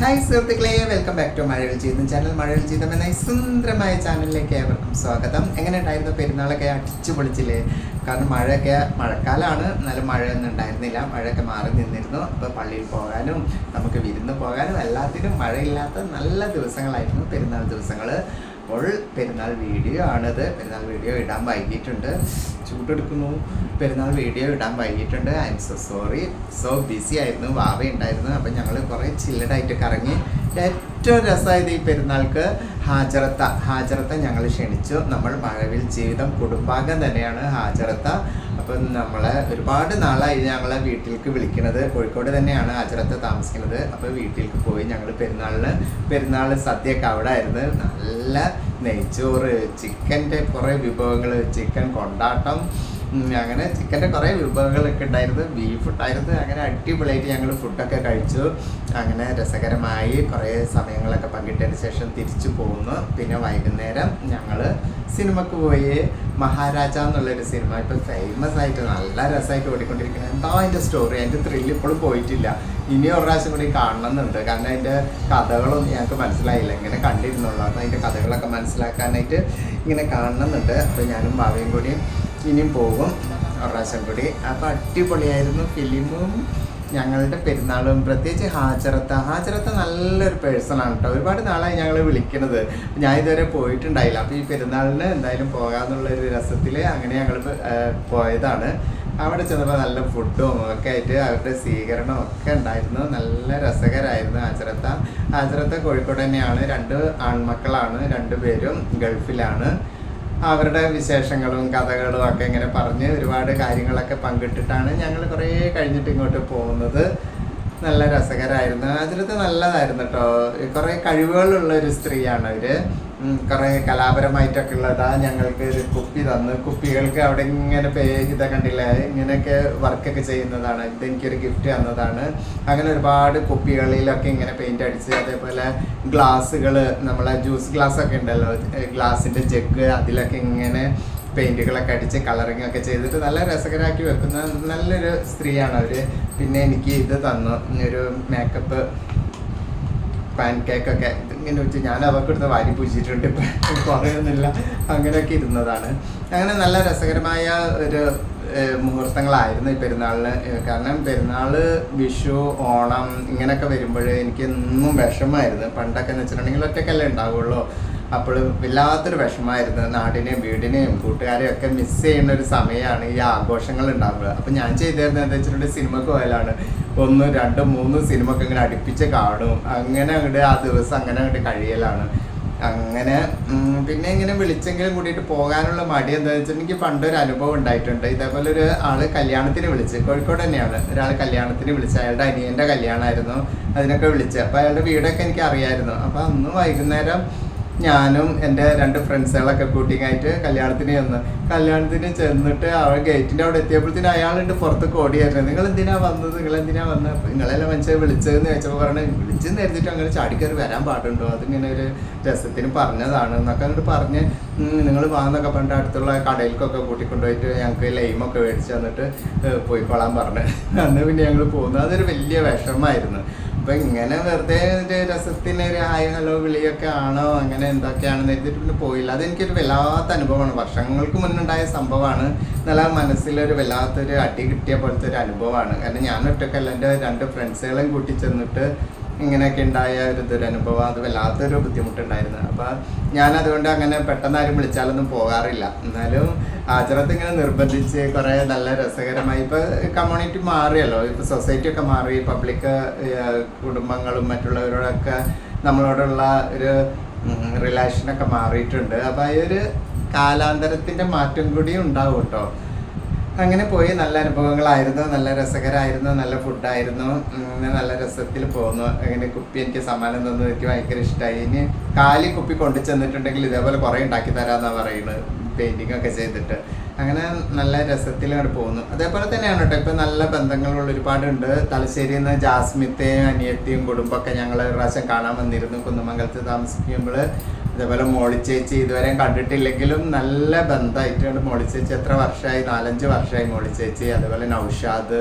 Hi സുഹൃത്തുക്കളെ. Welcome back to മഴവിൽ ജീവിതം channel മഴവിൽ ജീവിതം എന്ന സുന്ദരമായ ചാനലിലേക്ക് ഏവർക്കും സ്വാഗതം. എങ്ങനെ ഉണ്ടായിരുന്നു പെരുന്നാളൊക്കെ? അടിച്ചു പൊളിച്ചില്ലേ കാരണം മഴയൊക്കെ മഴക്കാലമാണ് എന്നാലും മഴയൊന്നും ഉണ്ടായിരുന്നില്ല. മഴയൊക്കെ മാറി നിന്നിരുന്നു. അപ്പോൾ പള്ളിയിൽ പോകാനും നമുക്ക് വിരുന്ന് പോകാനും എല്ലാത്തിനും മഴയില്ലാത്ത നല്ല ദിവസങ്ങളായിരുന്നു പെരുന്നാൾ ദിവസങ്ങൾ അപ്പോൾ പെരുന്നാൾ വീഡിയോ ആണിത്. പെരുന്നാൾ വീഡിയോ ഇടാൻ വൈകിട്ടുണ്ട് ചൂടെടുക്കുന്നു. പെരുന്നാൾ വീഡിയോ ഇടാൻ വൈകിട്ടുണ്ട്. I'm so sorry so busy ആയിരുന്നു. വാവ ഉണ്ടായിരുന്നു അപ്പം ഞങ്ങൾ കുറേ ചില്ലഡായിട്ട് കറങ്ങി ഏറ്റവും രസമായത് ഈ പെരുന്നാൾക്ക് ഹാജറത്ത. ഹാജറത്ത ഞങ്ങൾ ക്ഷണിച്ചു. നമ്മൾ മഴവിൽ ജീവിതം കുടുംബാംഗം തന്നെയാണ് ഹാജറത്ത. അപ്പം നമ്മളെ ഒരുപാട് നാളായി ഞങ്ങളെ വീട്ടിലേക്ക് വിളിക്കുന്നത് കോഴിക്കോട് തന്നെയാണ് ഹാജറത്ത താമസിക്കുന്നത്. അപ്പോൾ വീട്ടിലേക്ക് പോയി ഞങ്ങൾ പെരുന്നാളിന് പെരുന്നാൾ സദ്യയൊക്കെ അവിടെ ആയിരുന്നു. നല്ല നെയ്ച്ചോറ് ചിക്കന്റെ കുറേ വിഭവങ്ങൾ ചിക്കൻ കൊണ്ടാട്ടം അങ്ങനെ ചിക്കന്റെ കുറേ വിഭവങ്ങളൊക്കെ ഉണ്ടായിരുന്നു. ബീഫ് ഉണ്ടായിരുന്നു. അങ്ങനെ അടിപൊളിയായിട്ട് ഞങ്ങൾ ഫുഡൊക്കെ കഴിച്ചു. അങ്ങനെ രസകരമായി കുറേ സമയങ്ങളൊക്കെ പങ്കിട്ടതിന് ശേഷം തിരിച്ചു പോകുന്നു പിന്നെ വൈകുന്നേരം ഞങ്ങൾ സിനിമക്ക് പോയി. മഹാരാജ എന്നുള്ളൊരു സിനിമ. ഇപ്പം ഫേമസ് ആയിട്ട് നല്ല രസമായിട്ട് ഓടിക്കൊണ്ടിരിക്കുന്നത് എന്താ അതിന്റെ സ്റ്റോറി അതിന്റെ ത്രില്ല് ഇപ്പോഴും പോയിട്ടില്ല. ഇനി ഒരു പ്രാവശ്യം കൂടി കാണണമെന്നുണ്ട്. കാരണം അതിന്റെ കഥകളൊന്നും ഞങ്ങൾക്ക് മനസ്സിലായില്ല. ഇങ്ങനെ കണ്ടിരുന്നുള്ളൂ. അപ്പം അതിന്റെ കഥകളൊക്കെ മനസ്സിലാക്കാനായിട്ട് ഇങ്ങനെ കാണണമെന്നുണ്ട്. അപ്പോൾ ഞാനും ഭാവിയും കൂടി ഇനിയും പോകും. പ്രാവശ്യം കൂടി. അപ്പോൾ അടിപൊളിയായിരുന്നു ഫിലിമും ഞങ്ങളുടെ പെരുന്നാളും. പ്രത്യേകിച്ച് ഹാജറത്ത. ഹാജറത്ത നല്ലൊരു പേഴ്സണാണ് കേട്ടോ ഒരുപാട് നാളായി ഞങ്ങൾ വിളിക്കണത്. ഞാൻ ഇതുവരെ പോയിട്ടുണ്ടായില്ല. അപ്പോൾ ഈ പെരുന്നാളിന് എന്തായാലും പോകാമെന്നുള്ളൊരു രസത്തിൽ അങ്ങനെ ഞങ്ങൾ പോയതാണ്. അവിടെ ചെന്നപ്പോൾ നല്ല ഫുഡും ഒക്കെ ആയിട്ട് അവരുടെ സ്വീകരണം ഒക്കെ ഉണ്ടായിരുന്നു. നല്ല രസകരമായിരുന്നു ആചരത്ത ആചരത്ത കോഴിക്കോട് തന്നെയാണ്. രണ്ട് ആൺമക്കളാണ് രണ്ടുപേരും ഗൾഫിലാണ്. അവരുടെ വിശേഷങ്ങളും കഥകളും ഒക്കെ ഇങ്ങനെ പറഞ്ഞ് ഒരുപാട് കാര്യങ്ങളൊക്കെ പങ്കിട്ടിട്ടാണ് ഞങ്ങൾ കുറേ കഴിഞ്ഞിട്ട് ഇങ്ങോട്ട് പോകുന്നത്. നല്ല രസകരമായിരുന്നു അതിലത്തെ നല്ലതായിരുന്നു കേട്ടോ കുറേ കഴിവുകളുള്ള ഒരു സ്ത്രീയാണ് അവർ. ഉം, കുറേ കലാപരമായിട്ടൊക്കെ ഉള്ളതാ ഞങ്ങൾക്ക് ഒരു കുപ്പി തന്നു. കുപ്പികൾക്ക് അവിടെ ഇങ്ങനെ പേ ഇതൊക്കെ കണ്ടില്ല? ഇങ്ങനെയൊക്കെ വർക്കൊക്കെ ചെയ്യുന്നതാണ്. ഇത് എനിക്കൊരു ഗിഫ്റ്റ് തന്നതാണ്. അങ്ങനെ ഒരുപാട് കുപ്പികളിലൊക്കെ ഇങ്ങനെ പെയിന്റ് അടിച്ച് അതേപോലെ ഗ്ലാസ്സുകൾ നമ്മളെ ജ്യൂസ് ഗ്ലാസ് ഒക്കെ ഉണ്ടല്ലോ. ഗ്ലാസിന്റെ ജഗ് അതിലൊക്കെ ഇങ്ങനെ പെയിന്റുകളൊക്കെ അടിച്ച് കളറിങ് ഒക്കെ ചെയ്തിട്ട് നല്ല രസകരമാക്കി വെക്കുന്ന നല്ലൊരു സ്ത്രീയാണ് അവർ. പിന്നെ എനിക്ക് ഇത് തന്നു. ഒരു മേക്കപ്പ് പാൻ കേക്കൊക്കെ ഇങ്ങനെ വെച്ച് ഞാൻ അവർക്ക് എടുത്ത് വാരി പൂച്ചിട്ടുണ്ട് കുറയുന്നില്ല അങ്ങനെയൊക്കെ ഇരുന്നതാണ്. അങ്ങനെ നല്ല രസകരമായ ഒരു മുഹൂർത്തങ്ങളായിരുന്നു ഈ പെരുന്നാളിന്. കാരണം പെരുന്നാൾ വിഷു ഓണം ഇങ്ങനെയൊക്കെ വരുമ്പോൾ എനിക്ക് എന്നും വിഷമമായിരുന്നു. പണ്ടൊക്കെ എന്ന് വെച്ചിട്ടുണ്ടെങ്കിൽ ഒറ്റക്കല്ലേ ഉണ്ടാവുള്ളൂ. അപ്പോൾ വല്ലാത്തൊരു വിഷമമായിരുന്നു. നാടിനെയും വീടിനെയും കൂട്ടുകാരെയും ഒക്കെ മിസ് ചെയ്യുന്ന ഒരു സമയമാണ് ഈ ആഘോഷങ്ങൾ ഉണ്ടാകുന്നത് അപ്പം ഞാൻ ചെയ്തിരുന്നത് എന്താ വെച്ചിട്ടുണ്ടെങ്കിൽ സിനിമക്ക് പോയാലാണ് ഒന്ന് രണ്ട് മൂന്ന് സിനിമക്ക് ഇങ്ങനെ അടുപ്പിച്ച് കാണും. അങ്ങനെ അങ്ങോട്ട് ആ ദിവസം അങ്ങനെ അങ്ങോട്ട് കഴിയലാണ്. അങ്ങനെ പിന്നെ ഇങ്ങനെ വിളിച്ചെങ്കിലും കൂടിയിട്ട് പോകാനുള്ള മടി എന്താ വെച്ചിട്ടുണ്ടെങ്കിൽ പണ്ടൊരു അനുഭവം ഉണ്ടായിട്ടുണ്ട്. ഇതേപോലെ ഒരു ആൾ കല്യാണത്തിന് വിളിച്ച് കോഴിക്കോട് തന്നെയാണ്. ഒരാൾ കല്യാണത്തിന് വിളിച്ച് അയാളുടെ അനിയന്റെ കല്യാണമായിരുന്നു അതിനൊക്കെ വിളിച്ച്. അപ്പോൾ അയാളുടെ വീടൊക്കെ എനിക്ക് അറിയായിരുന്നു. അപ്പോൾ അന്ന് വൈകുന്നേരം ഞാനും എന്റെ രണ്ട് ഫ്രണ്ട്സുകളൊക്കെ കൂട്ടിങ്ങായിട്ട് കല്യാണത്തിന് ചെന്ന്. കല്യാണത്തിന് ചെന്നിട്ട് അവൾ ഗേറ്റിന്റെ അവിടെ എത്തിയപ്പോഴത്തേനും അയാളുണ്ട് പുറത്ത് കോടിയായിരുന്നു നിങ്ങൾ എന്തിനാ വന്നത്? നിങ്ങൾ എന്തിനാ വന്നത് നിങ്ങളെല്ലാം മനുഷ്യരെ വിളിച്ചതെന്ന് ചോദിച്ചപ്പോൾ പറഞ്ഞു വിളിച്ച് നേരിട്ട് അങ്ങനെ ചാടിക്കയറി വരാൻ പാടുണ്ടോ? അതിങ്ങനെ ഒരു രസത്തിന് പറഞ്ഞതാണ് എന്നൊക്കെ അങ്ങോട്ട് പറഞ്ഞ് നിങ്ങൾ വാങ്ങുന്നൊക്കെ പറഞ്ഞിട്ട് അടുത്തുള്ള കടയിലേക്കൊക്കെ കൂട്ടിക്കൊണ്ടുപോയിട്ട് ഞങ്ങൾക്ക് ലൈമൊക്കെ മേടിച്ച് തന്നിട്ട് പോയിക്കോളാൻ പറഞ്ഞു. അന്ന് പിന്നെ ഞങ്ങൾ പോകുന്നു അതൊരു വലിയ വിഷമമായിരുന്നു. അപ്പൊ ഇങ്ങനെ വെറുതെ രസത്തിന് ഒരു ഹായ് ഹലോ വിളിയൊക്കെ ആണോ? അങ്ങനെ എന്തൊക്കെയാണെന്ന് എഴുതിയിട്ട് പിന്നെ പോയില്ല. അതെനിക്കൊരു വല്ലാത്ത അനുഭവമാണ്. വർഷങ്ങൾക്ക് മുന്നുണ്ടായ സംഭവമാണ്. നല്ല മനസ്സിലൊരു വല്ലാത്തൊരു അടി കിട്ടിയ പോലത്തെ ഒരു അനുഭവമാണ്. കാരണം ഞാൻ ഒറ്റക്കല്ല. എന്റെ രണ്ട് ഫ്രണ്ട്സുകളെയും കൂട്ടി ചെന്നിട്ട് ഇങ്ങനെയൊക്കെ ഉണ്ടായ ഒരു ദുരനുഭവം അത് വല്ലാത്തൊരു ബുദ്ധിമുട്ടുണ്ടായിരുന്നു. അപ്പം ഞാൻ അതുകൊണ്ട് അങ്ങനെ പെട്ടെന്ന് ആരും വിളിച്ചാലൊന്നും പോകാറില്ല. എന്നാലും ആചാരത്തെ ഇങ്ങനെ നിർബന്ധിച്ച് കുറേ നല്ല രസകരമായി ഇപ്പോൾ കമ്മ്യൂണിറ്റി മാറിയല്ലോ. ഇപ്പോൾ സൊസൈറ്റി ഒക്കെ മാറി പബ്ലിക് കുടുംബങ്ങളും മറ്റുള്ളവരോടൊക്കെ നമ്മളോടുള്ള ഒരു റിലേഷനൊക്കെ മാറിയിട്ടുണ്ട്. അപ്പോൾ ഈ ഒരു കാലാന്തരത്തിന്റെ മാറ്റം കൂടി ഉണ്ടാവും കേട്ടോ. അങ്ങനെ പോയി. നല്ല അനുഭവങ്ങളായിരുന്നു. നല്ല രസകരമായിരുന്നു നല്ല ഫുഡായിരുന്നു. നല്ല രസത്തിൽ പോന്നു. അങ്ങനെ കുപ്പി എനിക്ക് സമ്മാനം തന്നത് എനിക്ക് ഭയങ്കര ഇഷ്ടമായി ഇനി കാലി കുപ്പി കൊണ്ടു ചെന്നിട്ടുണ്ടെങ്കിൽ ഇതേപോലെ കുറേ ഉണ്ടാക്കി തരാമെന്നാണ് പറയുന്നത്. പെയിന്റിങ് ഒക്കെ ചെയ്തിട്ട്. അങ്ങനെ നല്ല രസത്തിൽ അങ്ങോട്ട് പോകുന്നു അതേപോലെ തന്നെയാണ് കേട്ടോ ഇപ്പം നല്ല ബന്ധങ്ങളുള്ള ഒരുപാടുണ്ട് തലശ്ശേരിയിൽ നിന്ന് ജാസ്മിത്തെയും അനിയത്തിയും കുടുംബമൊക്കെ ഞങ്ങൾ ഒരു പ്രാവശ്യം കാണാൻ വന്നിരുന്നു. കുന്നമംഗലത്ത് താമസിക്കുമ്പോൾ. അതേപോലെ മോളിച്ചേച്ചി ഇതുവരെ കണ്ടിട്ടില്ലെങ്കിലും നല്ല ബന്ധമായിട്ടുണ്ട്. മോളിച്ചേച്ചി എത്ര വർഷമായി? നാലഞ്ച് വർഷമായി മോളിച്ചേച്ചി അതേപോലെ നൗഷാദ്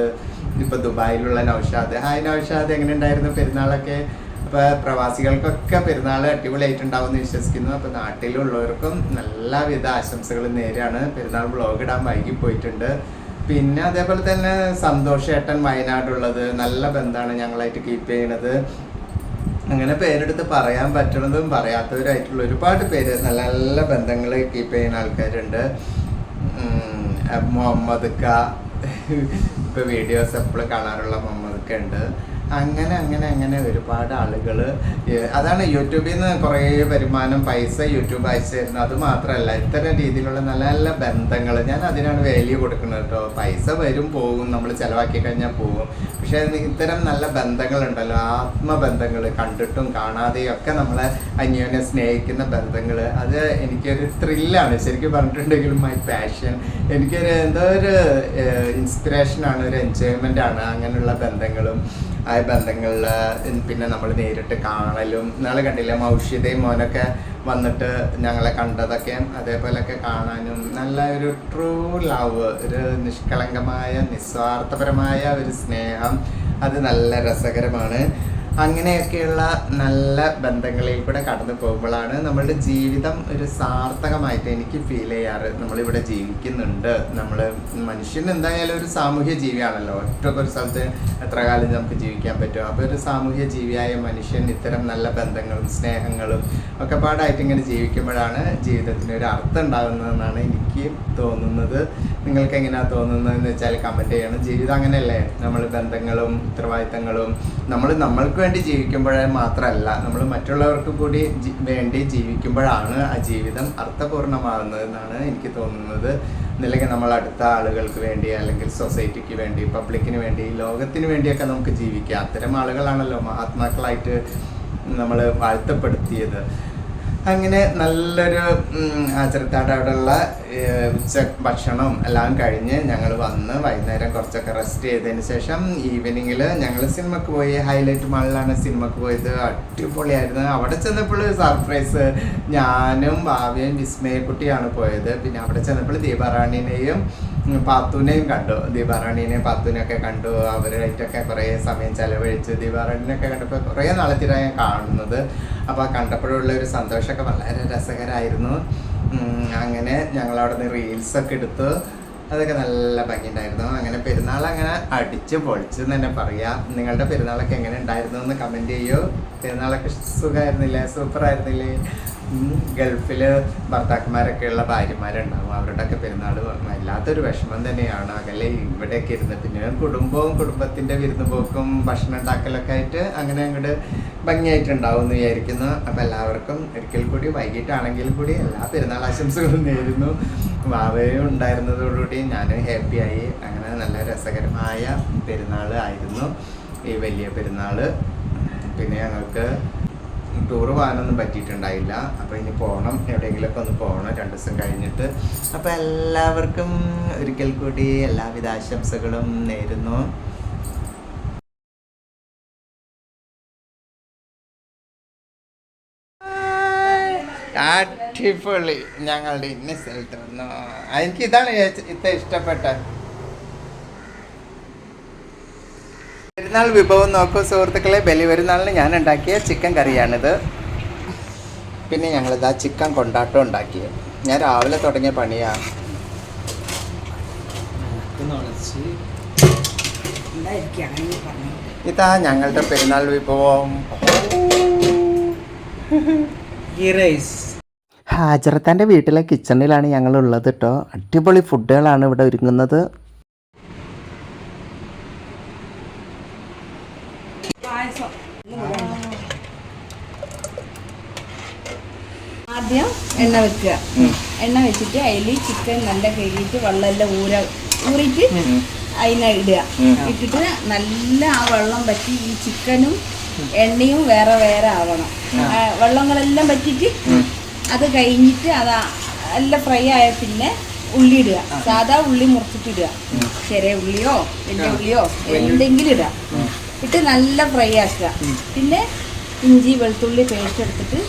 ഇപ്പൊ ദുബായിലുള്ള നൗഷാദ്. ഹായ് നൗഷാദ് എങ്ങനെ ഉണ്ടായിരുന്നു പെരുന്നാളൊക്കെ? അപ്പോൾ പ്രവാസികൾക്കൊക്കെ പെരുന്നാൾ അടിപൊളിയായിട്ടുണ്ടാവും എന്ന് വിശ്വസിക്കുന്നു. അപ്പോൾ നാട്ടിലുള്ളവർക്കും എല്ലാവിധ ആശംസകളും നേരെയാണ് പെരുന്നാൾ ബ്ലോഗ് ഇടാൻ വൈകി പോയിട്ടുണ്ട്. പിന്നെ അതേപോലെ തന്നെ സന്തോഷേട്ടൻ വയനാടുള്ളത്. നല്ല ബന്ധമാണ് ഞങ്ങളായിട്ട് കീപ്പ് ചെയ്യണത് അങ്ങനെ പേരെടുത്ത് പറയാൻ പറ്റണതും പറയാത്തവരായിട്ടുള്ള ഒരുപാട് പേര് നല്ല നല്ല ബന്ധങ്ങൾ കീപ്പ് ചെയ്യുന്ന ആൾക്കാരുണ്ട്. മുഹമ്മദ് ക. ഇപ്പൊ വീഡിയോസ് എപ്പോഴും കാണാറുള്ള മുഹമ്മദ് ഉണ്ട്. അങ്ങനെ അങ്ങനെ അങ്ങനെ ഒരുപാട് ആളുകൾ അതാണ് യൂട്യൂബിൽ നിന്ന് കുറേ വരുമാനം പൈസ യൂട്യൂബ് അയച്ചു തരുന്നു അത് മാത്രമല്ല ഇത്തരം രീതിയിലുള്ള നല്ല നല്ല ബന്ധങ്ങൾ ഞാൻ അതിനാണ് വാല്യൂ കൊടുക്കുന്നത് കേട്ടോ പൈസ വരും പോകും നമ്മൾ ചിലവാക്കി കഴിഞ്ഞാൽ പോകും. പക്ഷേ ഇത് ഇത്തരം നല്ല ബന്ധങ്ങളുണ്ടല്ലോ ആത്മബന്ധങ്ങൾ കണ്ടിട്ടും കാണാതെയും ഒക്കെ നമ്മളെ അന്യോന്യം സ്നേഹിക്കുന്ന ബന്ധങ്ങൾ അത് എനിക്കൊരു ത്രില്ലാണ് ശരിക്കും പറഞ്ഞിട്ടുണ്ടെങ്കിലും മൈ പാഷൻ എനിക്കൊരു എന്തോ ഒരു ഇൻസ്പിറേഷനാണ് ഒരു എൻജോയ്മെന്റ് ആണ് അങ്ങനെയുള്ള ബന്ധങ്ങളും. ആ ബന്ധങ്ങളിൽ പിന്നെ നമ്മൾ നേരിട്ട് കാണലും നാളെ കണ്ടില്ല മൗഷ്യതയും മോനൊക്കെ വന്നിട്ട് ഞങ്ങളെ കണ്ടതൊക്കെ അതേപോലെയൊക്കെ കാണാനും. നല്ല ഒരു ട്രൂ ലവ് ഒരു നിഷ്കളങ്കമായ നിസ്വാർത്ഥപരമായ ഒരു സ്നേഹം. അത് നല്ല രസകരമാണ്. അങ്ങനെയൊക്കെയുള്ള നല്ല ബന്ധങ്ങളിൽ കൂടെ കടന്നു പോകുമ്പോഴാണ് നമ്മളുടെ ജീവിതം ഒരു സാർത്ഥകമായിട്ട് എനിക്ക് ഫീൽ ചെയ്യാറ്. നമ്മളിവിടെ ജീവിക്കുന്നുണ്ട്. നമ്മൾ മനുഷ്യൻ എന്തായാലും ഒരു സാമൂഹ്യ ജീവിയാണല്ലോ. ഒറ്റ ഒരു സ്ഥലത്ത് എത്ര കാലം നമുക്ക് ജീവിക്കാൻ പറ്റും? അപ്പോൾ ഒരു സാമൂഹ്യ ജീവിയായ മനുഷ്യൻ ഇത്തരം നല്ല ബന്ധങ്ങളും സ്നേഹങ്ങളും ഒക്കെ പാടായിട്ട് ഇങ്ങനെ ജീവിക്കുമ്പോഴാണ് ജീവിതത്തിന് ഒരു അർത്ഥം ഉണ്ടാകുന്നതെന്നാണ് എനിക്ക് തോന്നുന്നത്. നിങ്ങൾക്ക് എങ്ങനെയാണ് തോന്നുന്നതെന്ന് വെച്ചാൽ കമന്റ് ചെയ്യണം. ജീവിതം അങ്ങനെയല്ലേ? നമ്മൾ ബന്ധങ്ങളും ഉത്തരവാദിത്തങ്ങളും നമ്മൾ നമ്മൾക്ക് വേണ്ടി ജീവിക്കുമ്പോഴേ മാത്രമല്ല നമ്മൾ മറ്റുള്ളവർക്ക് കൂടി വേണ്ടി ജീവിക്കുമ്പോഴാണ് ആ ജീവിതം അർത്ഥപൂർണമാകുന്നത് എന്നാണ് എനിക്ക് തോന്നുന്നത്. അല്ലെങ്കിൽ നമ്മൾ അടുത്ത ആളുകൾക്ക് വേണ്ടി അല്ലെങ്കിൽ സൊസൈറ്റിക്ക് വേണ്ടി പബ്ലിക്കിന് വേണ്ടി ലോകത്തിന് വേണ്ടിയൊക്കെ നമുക്ക് ജീവിക്കാം. അത്തരം ആളുകളാണല്ലോ മഹാത്മാക്കളായിട്ട് നമ്മൾ വാഴ്ത്തപ്പെടുത്തിയത്. അങ്ങനെ നല്ലൊരു ഉം, ആചരത്താട് അവിടെയുള്ള ഏഹ്, ഉച്ച ഭക്ഷണവും എല്ലാം കഴിഞ്ഞ് ഞങ്ങൾ വന്ന് വൈകുന്നേരം കുറച്ചൊക്കെ റെസ്റ്റ് ചെയ്തതിന് ശേഷം ഈവനിങ്ങിൽ ഞങ്ങൾ സിനിമക്ക് പോയി. ഹൈലൈറ്റ് മാളിലാണ് സിനിമക്ക് പോയത്. അടിപൊളിയായിരുന്നു. അവിടെ ചെന്നപ്പോൾ സർപ്രൈസ് ഞാനും ഭാവിയും വിസ്മയക്കുട്ടിയാണ് പോയത്. പിന്നെ അവിടെ ചെന്നപ്പോൾ ദീപാറാണിനെയും പാത്തുനെയും കണ്ടു. ദീപാറാണിനെയും പാത്തുനെയൊക്കെ കണ്ടു. അവരായിട്ടൊക്കെ കുറേ സമയം ചെലവഴിച്ച്. ദീപാറാണിനെയൊക്കെ കണ്ടപ്പോൾ കുറേ നാളത്തിനാണ് ഞാൻ കാണുന്നത്. അപ്പോൾ കണ്ടപ്പോഴുള്ള ഒരു സന്തോഷമൊക്കെ വളരെ രസകരമായിരുന്നു. അങ്ങനെ ഞങ്ങൾ അവിടെ നിന്ന് റീൽസൊക്കെ എടുത്തു. അതൊക്കെ നല്ല ഭംഗിയുണ്ടായിരുന്നു. അങ്ങനെ പെരുന്നാൾ അങ്ങനെ അടിച്ച് പൊളിച്ച് എന്ന് തന്നെ പറയാം. നിങ്ങളുടെ പെരുന്നാളൊക്കെ എങ്ങനെ ഉണ്ടായിരുന്നു എന്ന് കമന്റ് ചെയ്യൂ. പെരുന്നാളൊക്കെ സുഖമായിരുന്നില്ലേ? സൂപ്പറായിരുന്നില്ലേ? ഗൾഫിൽ ഭർത്താക്കന്മാരൊക്കെ ഉള്ള ഭാര്യമാരുണ്ടാവും. അവരുടെയൊക്കെ പെരുന്നാൾ വല്ലാത്തൊരു വിഷമം തന്നെയാണ്. അകലെ ഇവിടെയൊക്കെ ഇരുന്ന് പിന്നെ കുടുംബവും കുടുംബത്തിന്റെ വിരുന്ന് പോക്കും ഭക്ഷണം ഉണ്ടാക്കലൊക്കെ ആയിട്ട് അങ്ങനെ അങ്ങോട്ട് ഭംഗിയായിട്ടുണ്ടാവും എന്ന് വിചാരിക്കുന്നു. അപ്പം എല്ലാവർക്കും ഒരിക്കൽ കൂടി വൈകിട്ടാണെങ്കിൽ കൂടി എല്ലാ പെരുന്നാൾ ആശംസകളും നേരുന്നു. വാവയും ഉണ്ടായിരുന്നതോടുകൂടി ഞാൻ ഹാപ്പിയായി. അങ്ങനെ നല്ല രസകരമായ പെരുന്നാൾ ആയിരുന്നു. ഈ വലിയ പെരുന്നാൾ. പിന്നെ ഞങ്ങൾക്ക് ടൂർ പോകാനൊന്നും പറ്റിയിട്ടുണ്ടായില്ല. അപ്പോൾ ഇനി പോകണം എവിടെയെങ്കിലുമൊക്കെ ഒന്ന് പോകണം രണ്ട് ദിവസം കഴിഞ്ഞിട്ട്. അപ്പോൾ എല്ലാവർക്കും ഒരിക്കൽ കൂടി എല്ലാവിധ ആശംസകളും നേരുന്നു. അടിപൊളി. ഞങ്ങളുടെ ഇന്ന സ്ഥലത്ത് വന്നു. എനിക്ക് ഇതാണ് ഇത്ര ഇഷ്ടപ്പെട്ട പെരുന്നാൾ വിഭവം നോക്കൂ സുഹൃത്തുക്കളെ. ബലി പെരുന്നാളിന് ഞാൻ ഉണ്ടാക്കിയ ചിക്കൻ കറിയാണിത്. പിന്നെ ഞങ്ങളിതാ ചിക്കൻ കൊണ്ടാട്ടം ഉണ്ടാക്കിയത് ഞാൻ രാവിലെ തുടങ്ങിയ പണിയാണ് ഇതാ ഞങ്ങളുടെ പെരുന്നാൾ വിഭവം. ഹാജറത്താന്റെ വീട്ടിലെ കിച്ചണിലാണ് ഞങ്ങളുള്ളത് കേട്ടോ അടിപൊളി ഫുഡുകളാണ് ഇവിടെ ഒരുങ്ങുന്നത്. ആദ്യം എണ്ണ വെക്കുക. എണ്ണ വെച്ചിട്ട് അതിൽ ചിക്കൻ നല്ല കഴുകിയിട്ട് വെള്ളമെല്ലാം ഊര ഊറിയിട്ട് അതിനെ ഇടുക. ഇട്ടിട്ട് നല്ല ആ വെള്ളം പറ്റി ഈ ചിക്കനും എണ്ണയും വേറെ വേറെ ആവണം. വെള്ളങ്ങളെല്ലാം പറ്റിയിട്ട് അത് കഴിഞ്ഞിട്ട് അത് എല്ലാം ഫ്രൈ ആയ പിന്നെ ഉള്ളി ഇടുക. സാധാ ഉള്ളി മുറിച്ചിട്ട് ഇടുക. ചെറിയ ഉള്ളിയോ വലിയ ഉള്ളിയോ എന്തെങ്കിലും ഇടുക. ഇട്ട് നല്ല ഫ്രൈ ആക്കുക. പിന്നെ ഇഞ്ചി വെളുത്തുള്ളി പേസ്റ്റ് എടുത്തിട്ട്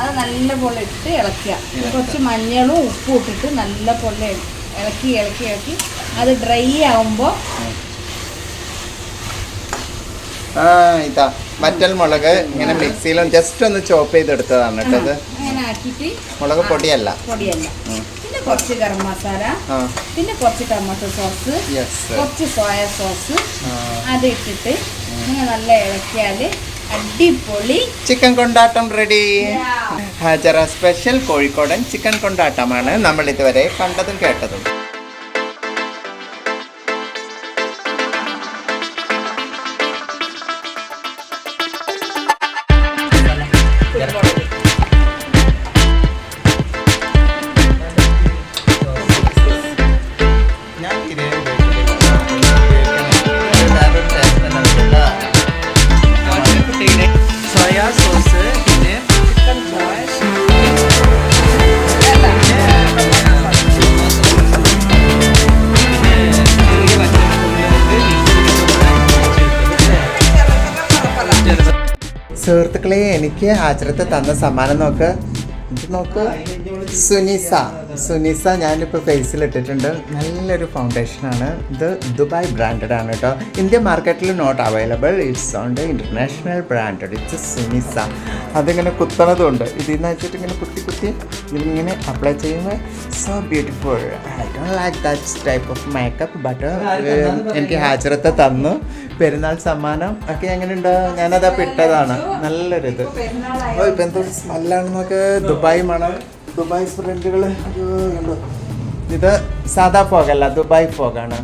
അത് നല്ല പോലെ ഇട്ട് ഇളക്കുക. കുറച്ച് മഞ്ഞളും ഉപ്പും ഇട്ടിട്ട് നല്ല പോലെ ഇളക്കി ഇളക്കി ഇളക്കി. അത് ഡ്രൈ ആകുമ്പോൾ ആ ഇതാ വറ്റൽ മുളക് ഇങ്ങനെ മിക്സിയിലും ജസ്റ്റ് ഒന്ന് ചോപ്പ് ചെയ്തെടുത്തതാണ് കേട്ടത് മുളക് പൊടിയല്ല. പൊടിയല്ല. പിന്നെ കുറച്ച് ഗരം മസാല പിന്നെ കുറച്ച് ടൊമാറ്റോ സോസ് കുറച്ച് സോയ സോസ്. അത് ഇട്ടിട്ട് ഇങ്ങനെ നല്ല ഇളക്കിയാൽ അടിപൊളി. Chicken kondattam ready. Hajara special കോഴിക്കോടൻ chicken കൊണ്ടാട്ടമാണ് നമ്മൾ ഇതുവരെ കണ്ടതും കേട്ടതും. സുഹൃത്തുക്കളെ എനിക്ക് ഹാജരത്ത് തന്ന സമ്മാനം നോക്ക്. ഇത് നോക്ക്. സുനിസ. സുനിസ ഞാനിപ്പോൾ ഫേസിൽ ഇട്ടിട്ടുണ്ട്. നല്ലൊരു ഫൗണ്ടേഷനാണ് ഇത് ദുബായ് ബ്രാൻഡഡ് ആണ് കേട്ടോ. ഇന്ത്യ മാർക്കറ്റിൽ not available it's on the international branded it's സുനിസ അതിങ്ങനെ കുത്തണതുണ്ട്. ഇതിൽ നിന്ന് വെച്ചിട്ട് ഇങ്ങനെ കുത്തി കുത്തി ഇതിങ്ങനെ അപ്ലൈ ചെയ്യുമ്പോൾ so beautiful I don't like that type of makeup but എനിക്ക് ഹാജറത്തെ തന്നു. പെരുന്നാൾ സമ്മാനം ഒക്കെ എങ്ങനെ എങ്ങനെയുണ്ട്? ഞാനത് ഇട്ടതാണ്. നല്ലൊരിത്. ഓ ഇപ്പം എന്തോ സ്മെല്ലാണെന്നൊക്കെ ദുബായി മണം ദുബായ് ഫ്രണ്ടുകൾ ഇത് സാദാ ഫോഗല്ല ദുബായ് ഫോഗാണ്.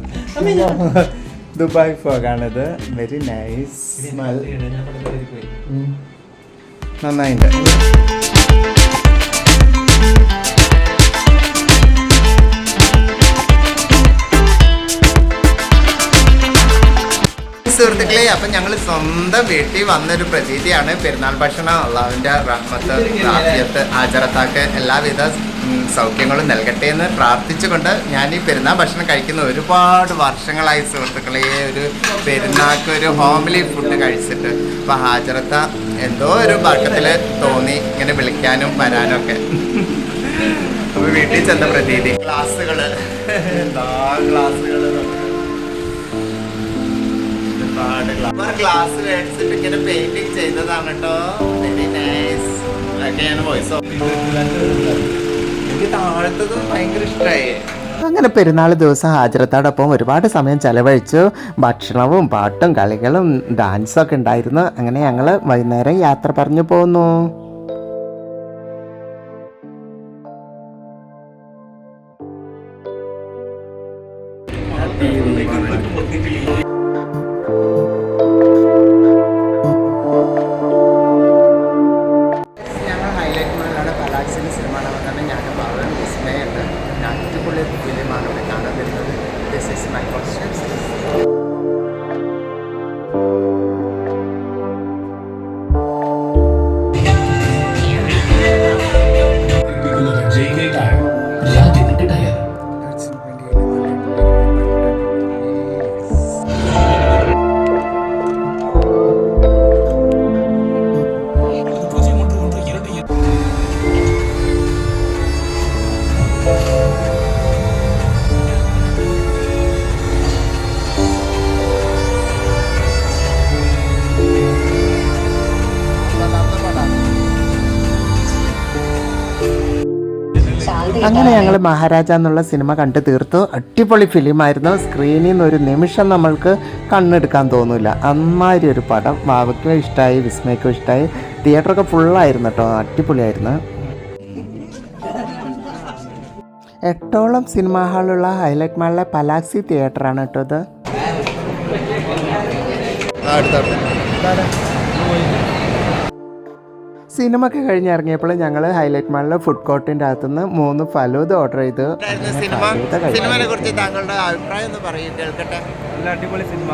ദുബായ് ഫോഗാണിത്. വെരി നൈസ് സ്മെൽ നന്നായിട്ടുണ്ട്. സുഹൃത്തുക്കളെ അപ്പം ഞങ്ങൾ സ്വന്തം വീട്ടിൽ വന്നൊരു പ്രതീതിയാണ് പെരുന്നാൾ ഭക്ഷണം. അള്ളാവിന്റെ റഹ്മത്ത് റാഫിയത്ത് ആചരത്താക്ക് എല്ലാവിധ സൗഖ്യങ്ങളും നൽകട്ടെ എന്ന് പ്രാർത്ഥിച്ചുകൊണ്ട് ഞാൻ ഈ പെരുന്നാൾ ഭക്ഷണം കഴിക്കുന്ന ഒരുപാട് വർഷങ്ങളായി സുഹൃത്തുക്കളെ ഒരു പെരുന്നാൾക്ക് ഒരു ഹോംലി ഫുഡ് കഴിച്ചിട്ട്. അപ്പം ഹാജറത്ത എന്തോ ഒരു ഭാഗത്തിൽ തോന്നി ഇങ്ങനെ വിളിക്കാനും വരാനും ഒക്കെ. വീട്ടിൽ ചെന്ന പ്രതീതി. ക്ലാസ്സുകൾ എന്താ ക്ലാസ്സുകൾ അങ്ങനെ പെരുന്നാൾ ദിവസം ഹാജരത്തോടൊപ്പം ഒരുപാട് സമയം ചെലവഴിച്ചു. ഭക്ഷണവും പാട്ടും കളികളും ഡാൻസും ഒക്കെ ഉണ്ടായിരുന്നു. അങ്ങനെ ഞങ്ങൾ വൈകുന്നേരം യാത്ര പറഞ്ഞു പോന്നു. വിസ്മയുണ്ട് അടിപൊളി ഫിലിമാണ് ഇവിടെ കാണാൻ വരുന്നത് ദിസ് ഇസ് മൈ ക്വസ്റ്റ്യൻസ് അങ്ങനെ ഞങ്ങൾ മഹാരാജ എന്നുള്ള സിനിമ കണ്ടു തീർത്തു. അടിപൊളി ഫിലിമായിരുന്നു. സ്ക്രീനിൽ നിന്ന് ഒരു നിമിഷം നമ്മൾക്ക് കണ്ണെടുക്കാൻ തോന്നില്ല അമ്മാതിരി ഒരു പടം. വാവയ്ക്കും ഇഷ്ടമായി വിസ്മയ്ക്കും ഇഷ്ടമായി തിയേറ്ററൊക്കെ ഫുള്ളായിരുന്നു കേട്ടോ അടിപൊളിയായിരുന്നു. എട്ടോളം സിനിമാ ഹാളുള്ള ഹൈലൈറ്റ് മാളിലെ പലാക്സി തിയേറ്ററാണ് കേട്ടോ ഇത്. സിനിമ ഒക്കെ കഴിഞ്ഞ് ഇറങ്ങിയപ്പോൾ ഞങ്ങൾ ഹൈലൈറ്റ് മാളിലെ ഫുഡ് കോർട്ടിന്റെ അകത്തുനിന്ന് മൂന്ന് ഫലൂദ ഓർഡർ ചെയ്ത്. സിനിമ സിനിമയെ കുറിച്ച് താങ്കളുടെ അഭിപ്രായം ഒന്ന് പറയൂ കേൾക്കട്ടെ. നല്ല അടിപൊളി സിനിമ.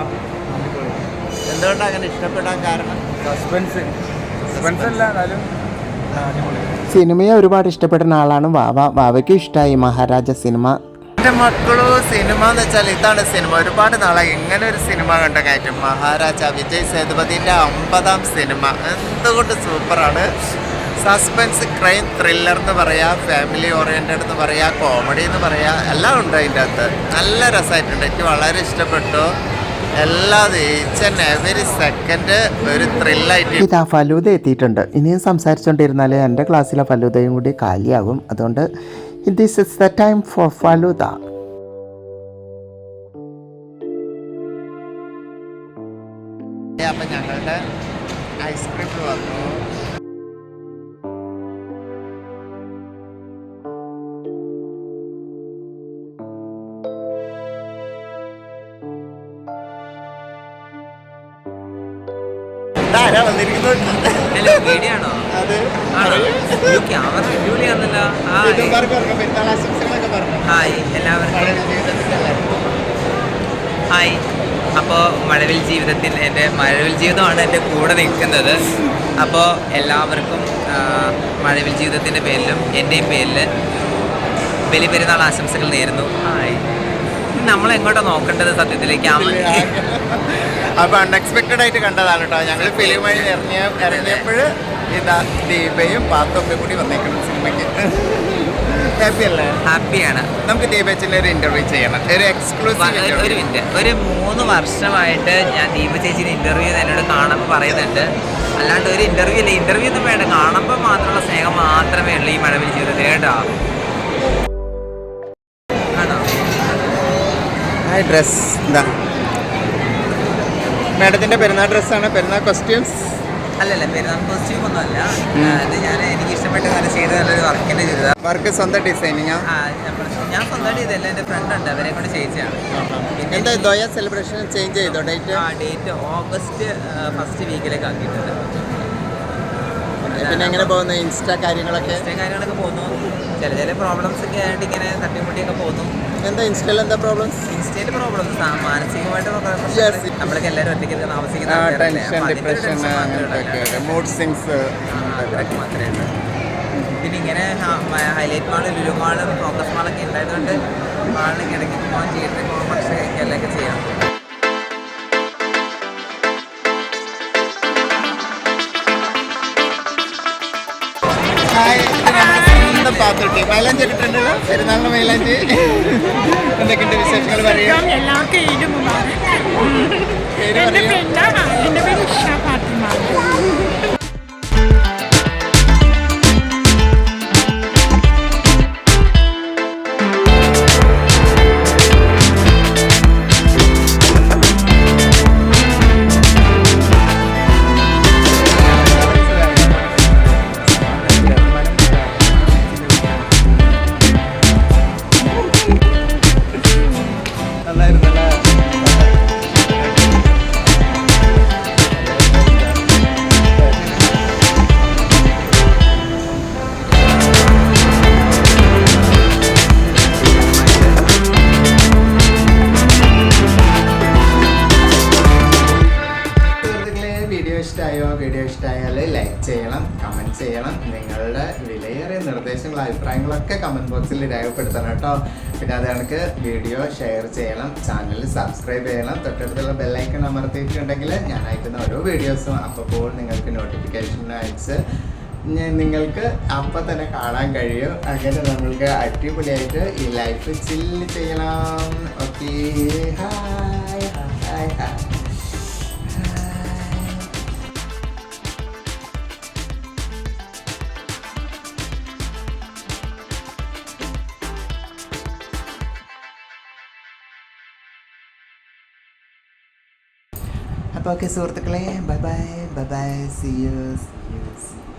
അടിപൊളി. എന്തുകൊണ്ടാണ് അങ്ങനെ ഇഷ്ടപ്പെടാൻ കാരണം? സസ്പെൻസ്. സസ്പെൻസ് അല്ല എന്നാലും അടിപൊളി. സിനിമയെ ഒരുപാട് ഇഷ്ടപ്പെടുന്ന ആളാണ് വാവ. വാവയ്ക്കും ഇഷ്ടമായി മഹാരാജ സിനിമ. എന്റെ മക്കളോ സിനിമ എന്ന് വെച്ചാൽ ഇതാണ് സിനിമ. ഒരുപാട് നാളെ ഇങ്ങനെ ഒരു സിനിമ കണ്ട കാര്യം മഹാരാജ വിജയ് സേതുപതിന്റെ അമ്പതാം സിനിമ. എന്തുകൊണ്ട് സൂപ്പറാണ്? സസ്പെൻസ് ക്രൈം ത്രില്ലർ എന്ന് പറയാം ഫാമിലി ഓറിയന്റഡ് എന്ന് പറയാം കോമഡി എന്ന് പറയാം എല്ലാം ഉണ്ട് അതിന്റെ അകത്ത്. നല്ല രസമായിട്ടുണ്ട്. എനിക്ക് വളരെ ഇഷ്ടപ്പെട്ടു. എല്ലാ ഈച്ച് ആൻഡ് എവറി സെക്കൻഡ് ഒരു ത്രില്ലായിട്ട് ഇതാ ഫലൂത എത്തിയിട്ടുണ്ട്. ഇനിയും സംസാരിച്ചുകൊണ്ടിരുന്നാൽ എന്റെ ക്ലാസ്സിലെ ഫലൂതയും കൂടി കാലിയാകും. അതുകൊണ്ട് this is the time for falooda hi. എല്ലാവർക്കും. ഹായ്. അപ്പോൾ മഴവിൽ ജീവിതത്തിൽ എന്റെ മഴവിൽ ജീവിതമാണ് എന്റെ കൂടെ നിൽക്കുന്നത്. അപ്പോൾ എല്ലാവർക്കും മഴവിൽ ജീവിതത്തിന്റെ പേരിലും എന്റെയും പേരിൽ ബലിപെരുന്നാൾ ആശംസകൾ നേരുന്നു. ഹായ്. നമ്മൾ എങ്ങോട്ടാ നോക്കേണ്ടത് സത്യത്തിലേക്ക് അപ്പൊ അൺഎക്സ്പെക്ടഡ് ആയിട്ട് കണ്ടതാണ് കേട്ടോ. ഞങ്ങൾ ഫിലിമായി ഇറങ്ങിയ ഇറങ്ങിയപ്പോൾ ഇതാ ദീപയും പാത്തൊക്കെ കൂടി വന്നേക്കണം സിനിമയ്ക്ക്. ഹാപ്പി അല്ലേ? ഹാപ്പിയാണ് നമുക്ക് ദീപച്ചിന്റെ ഒരു ഇന്റർവ്യൂ ചെയ്യണം. ഒരു എക്സ്ക്ലൂസീവ് ഒരു- മിനിറ്റ് ഒരു മൂന്ന് വർഷമായിട്ട് ഞാൻ ദീപ ചേച്ചിയുടെ ഇന്റർവ്യൂ എന്നോട് കാണുമ്പോൾ പറയുന്നുണ്ട്. അല്ലാണ്ട് ഒരു ഇന്റർവ്യൂ ഇല്ല. ഇന്റർവ്യൂ ഒന്നും വേണ്ട. കാണുമ്പോൾ മാത്രമുള്ള സ്നേഹം മാത്രമേ ഉള്ളൂ ഈ മഴവിൽ ജീവിതത്തിൽ. കേട്ടോ? ഹായ് ഡ്രസ് എന്താ മാഡത്തിന്റെ പെരുന്നാൾ ഡ്രസ്സാണ് പെരുന്നാൾ കോസ്റ്റ്യൂംസ് അല്ലല്ല പെരുന്നാൾ കോസ്റ്റ്യൂം ഒന്നും അല്ല ഇത് ഞാൻ എനിക്ക് ഇഷ്ടപ്പെട്ട കാര്യം ചെയ്ത നല്ലൊരു വർക്കിന്റെ ചെയ്ത വർക്ക് സ്വന്തം ഡിസൈനിങ് ആ? ഞാൻ സ്വന്തമായിട്ട് ചെയ്തല്ല എന്റെ ഫ്രണ്ട് ഉണ്ട് അവരെ കൊണ്ട് ചെയ്യിച്ചാണ് എന്താ ദ്വയ സെലിബ്രേഷൻ ചേഞ്ച് ചെയ്തോ ഡേറ്റ് ആ ഡേറ്റ് ഓഗസ്റ്റ് ഫസ്റ്റ് വീക്കിലേക്ക് ആക്കിയിട്ടുണ്ട്. പിന്നെ എങ്ങനെ പോകുന്നു? ഇൻസ്റ്റാ കാര്യങ്ങളൊക്കെ? ഇൻസ്റ്റ കാര്യങ്ങളൊക്കെ പോകുന്നു. ചില ചില പ്രോബ്ലംസ് ഒക്കെ ആയിട്ട് ഇങ്ങനെ തട്ടിമുട്ടിയൊക്കെ പോകുന്നു. എന്താ ഇൻസ്റ്റയിൽ എന്താ പ്രോബ്ലംസ് ഇൻസ്റ്റയിൽ പ്രോബ്ലംസ് മാനസികമായിട്ട്. നമ്മളൊക്കെ എല്ലാവരും ഒറ്റയ്ക്ക് താമസിക്കുന്ന. ടെൻഷൻ ഡിപ്രഷൻ മൂഡ് സിങ്സ് മാത്രമേ ഉള്ളൂ. പിന്നെ ഇങ്ങനെ ഹൈലൈറ്റ് മാൾ ലുലു മാളും ഫോക്കസ് മാളൊക്കെ ഉണ്ടായതുകൊണ്ട് മാളിന് ഇടയ്ക്ക് പോകാൻ തിയേറ്ററിൽ പോകാൻ ഭക്ഷണം കഴിക്കാനൊക്കെ ചെയ്യാം. ഹായ് സ്വന്തം പാത്തുട്ടി മൈലാഞ്ചി ഇട്ടിട്ടുണ്ടല്ലോ പെരുന്നാളിന് മൈലാഞ്ചി. എന്തൊക്കെയുണ്ട് വിശേഷങ്ങൾ പറയാം. മുബാറക് പേര് പറയൂ. അത് കണക്ക് വീഡിയോ ഷെയർ ചെയ്യണം ചാനൽ സബ്സ്ക്രൈബ് ചെയ്യണം തൊട്ടടുത്തുള്ള ബെല്ലൈക്കൺ അമർത്തിയിട്ടുണ്ടെങ്കിൽ ഞാൻ അയക്കുന്ന ഓരോ വീഡിയോസും അപ്പോൾ നിങ്ങൾക്ക് നോട്ടിഫിക്കേഷൻ അയച്ച് നിങ്ങൾക്ക് അപ്പം തന്നെ കാണാൻ കഴിയും. അങ്ങനെ നമ്മൾക്ക് അടിപൊളിയായിട്ട് ഈ ലൈഫ് ചില്ല് ചെയ്യണം. ഓക്കെ ഹായ് ഹായ് ഹായ് അപ്പോൾ ഓക്കെ സുഹൃത്തുക്കളെ bye bye bye bye see you see you